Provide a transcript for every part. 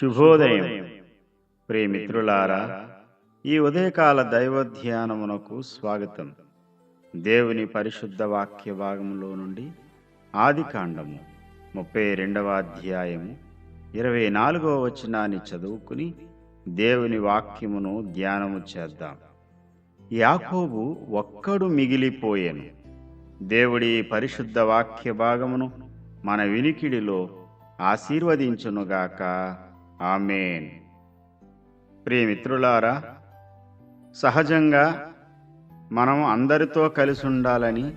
శుభోదయం. ప్రియమిత్రులారా ఈ ఉదయకాల దైవ ధ్యానమునకు స్వాగతం. దేవుని పరిశుద్ధ వాక్య భాగంలో నుండి ఆది కాండము ముప్పై రెండవ అధ్యాయము ఇరవై నాలుగవ వచనాన్ని చదువుకుని దేవుని వాక్యమును ధ్యానము చేద్దాం. యాకోబు ఒక్కడు మిగిలిపోయాను. దేవుడి పరిశుద్ధ వాక్య భాగమును మన వినికిడిలో ఆశీర్వదించునుగాక. ఆమెన్. ప్రియమిత్రులారా సహజంగా మనం అందరితో కలిసి ఉండాలని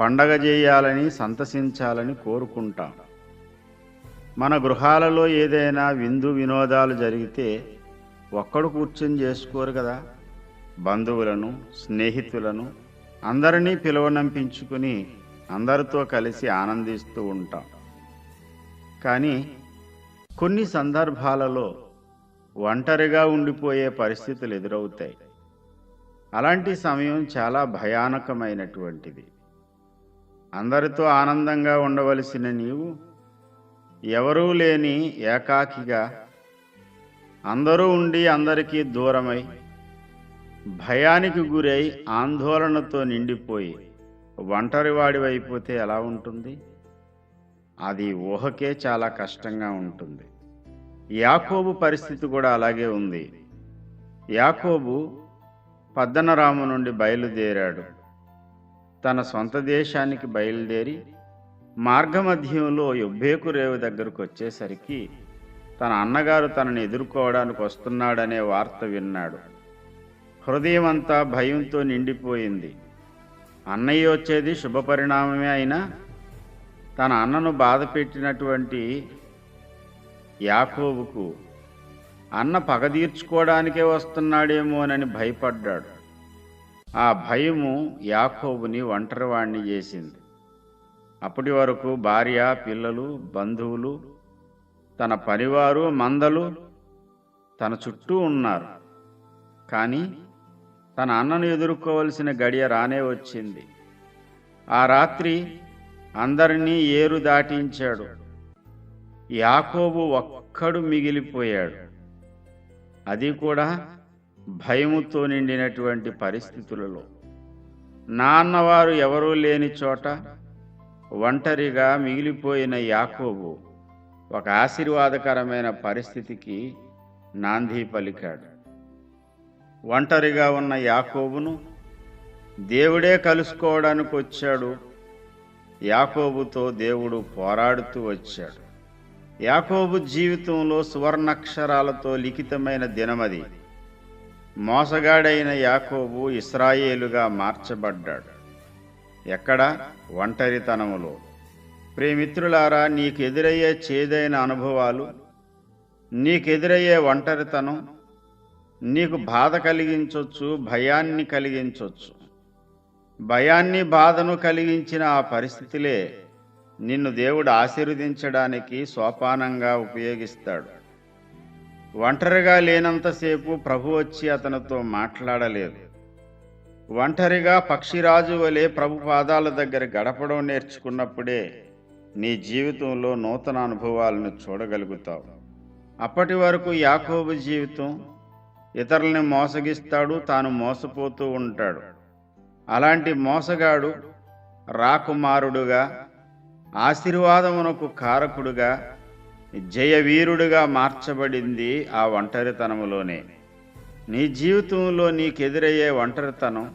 పండగ చేయాలని సంతసించాలని కోరుకుంటాం. మన గృహాలలో ఏదైనా విందు వినోదాలు జరిగితే ఒక్కడు కూర్చొని చేసుకోరు కదా. బంధువులను స్నేహితులను అందరినీ పిలువనంపించుకుని అందరితో కలిసి ఆనందిస్తూ ఉంటాం. కానీ కొన్ని సందర్భాలలో ఒంటరిగా ఉండిపోయే పరిస్థితులు ఎదురవుతాయి. అలాంటి సమయం చాలా భయానకమైనటువంటిది. అందరితో ఆనందంగా ఉండవలసిన నీవు ఎవరూ లేని ఏకాకిగా అందరూ ఉండి అందరికీ దూరమై భయానికి గురై ఆందోళనతో నిండిపోయి ఒంటరివాడివైపోతే ఎలా ఉంటుంది? అది ఊహకే చాలా కష్టంగా ఉంటుంది. యాకోబు పరిస్థితి కూడా అలాగే ఉంది. యాకోబు పద్దనరాము నుండి బయలుదేరాడు. తన సొంత దేశానికి బయలుదేరి మార్గమధ్యంలో యొబ్బేకు రేవు దగ్గరకు వచ్చేసరికి తన అన్నగారు తనని ఎదుర్కోవడానికి వస్తున్నాడనే వార్త విన్నాడు. హృదయం అంతా భయంతో నిండిపోయింది. అన్నయ్య వచ్చేది శుభపరిణామమే అయినా తన అన్నను బాధ పెట్టినటువంటి యాకోబుకు అన్న పగ తీర్చుకోవడానికే వస్తున్నాడేమోనని భయపడ్డాడు. ఆ భయము యాకోబుని ఒంటరివాణ్ణి చేసింది. అప్పటి వరకు భార్య పిల్లలు బంధువులు తన పనివారు మందలు తన చుట్టూ ఉన్నారు. కానీ తన అన్నను ఎదుర్కోవలసిన గడియ రానే వచ్చింది. ఆ రాత్రి అందరినీ ఏరు దాటించాడు. యాకోబు ఒక్కడు మిగిలిపోయాడు. అది కూడా భయముతో నిండినటువంటి పరిస్థితులలో. నాన్నవారు ఎవరూ లేని చోట ఒంటరిగా మిగిలిపోయిన యాకోబు ఒక ఆశీర్వాదకరమైన పరిస్థితికి నాంది పలికాడు. ఒంటరిగా ఉన్న యాకోబును దేవుడే కలుసుకోవడానికి వచ్చాడు. యాకోబుతో దేవుడు పోరాడుతూ వచ్చాడు. యాకోబు జీవితంలో సువర్ణక్షరాలతో లిఖితమైన దినమది. మోసగాడైన యాకోబు ఇస్రాయేలుగా మార్చబడ్డాడు. ఎక్కడ? ఒంటరితనములో. ప్రేమిత్రులారా నీకెదురయ్యే చేదైన అనుభవాలు నీకెదురయ్యే ఒంటరితనం నీకు బాధ కలిగించవచ్చు భయాన్ని కలిగించవచ్చు భయాన్ని బాధను కలిగించిన ఆ పరిస్థితులే నిన్ను దేవుడు ఆశీర్వదించడానికి సోపానంగా ఉపయోగిస్తాడు. ఒంటరిగా లేనంతసేపు ప్రభు వచ్చి అతనితో మాట్లాడలేదు. ఒంటరిగా పక్షిరాజు వలె ప్రభు పాదాల దగ్గర గడపడం నేర్చుకున్నప్పుడే నీ జీవితంలో నూతన అనుభవాలను చూడగలుగుతావు. అప్పటి వరకు యాకోబు జీవితం ఇతరుల్ని మోసగిస్తాడు తాను మోసపోతూ ఉంటాడు. అలాంటి మోసగాడు రాకుమారుడుగా ఆశీర్వాదమునకు కారకుడుగా జయవీరుడుగా మార్చబడింది ఆ ఒంటరితనములోనే. నీ జీవితంలో నీకెదురయ్యే ఒంటరితనం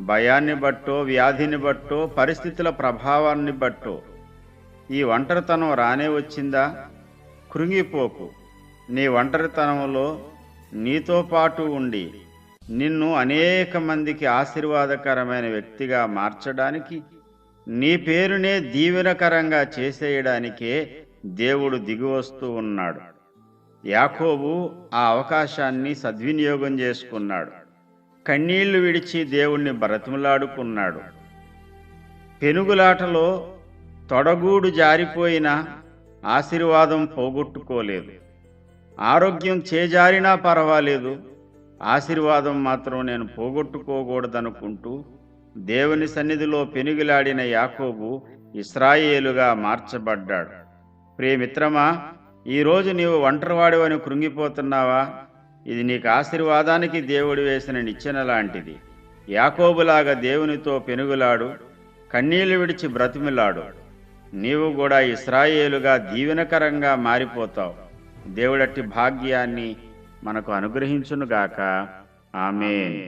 భయాన్ని బట్టో వ్యాధిని బట్టో పరిస్థితుల ప్రభావాన్ని బట్టో ఈ ఒంటరితనం రానే వచ్చిందా? కృంగిపోకు. నీ ఒంటరితనంలో నీతో పాటు ఉండి నిన్ను అనేక మందికి ఆశీర్వాదకరమైన వ్యక్తిగా మార్చడానికి నీ పేరునే దీవెనకరంగా చేసేయడానికే దేవుడు దిగివస్తూ ఉన్నాడు. యాకోబు ఆ అవకాశాన్ని సద్వినియోగం చేసుకున్నాడు. కన్నీళ్ళు విడిచి దేవుణ్ణి బ్రతిమలాడుకున్నాడు. పెనుగులాటలో తొడగూడు జారిపోయిన ఆశీర్వాదం పోగొట్టుకోలేదు. ఆరోగ్యం చేజారినా పర్వాలేదు. ఆశీర్వాదం మాత్రం నేను పోగొట్టుకోకూడదనుకుంటూ దేవుని సన్నిధిలో పెనుగులాడిన యాకోబు ఇస్రాయేలుగా మార్చబడ్డాడు. ప్రియమిత్రమా ఈరోజు నీవు ఒంటరివాడివని కృంగిపోతున్నావా? ఇది నీకు ఆశీర్వాదానికి దేవుడు వేసిన నిచ్చెన లాంటిది. యాకోబులాగా దేవునితో పెనుగులాడు కన్నీళ్ళు విడిచి బ్రతిమిలాడు. నీవు కూడా ఇస్రాయేలుగా దీవెనకరంగా మారిపోతావు. దేవుడట్టి భాగ్యాన్ని మనకు అనుగ్రహించునుగాక. ఆమె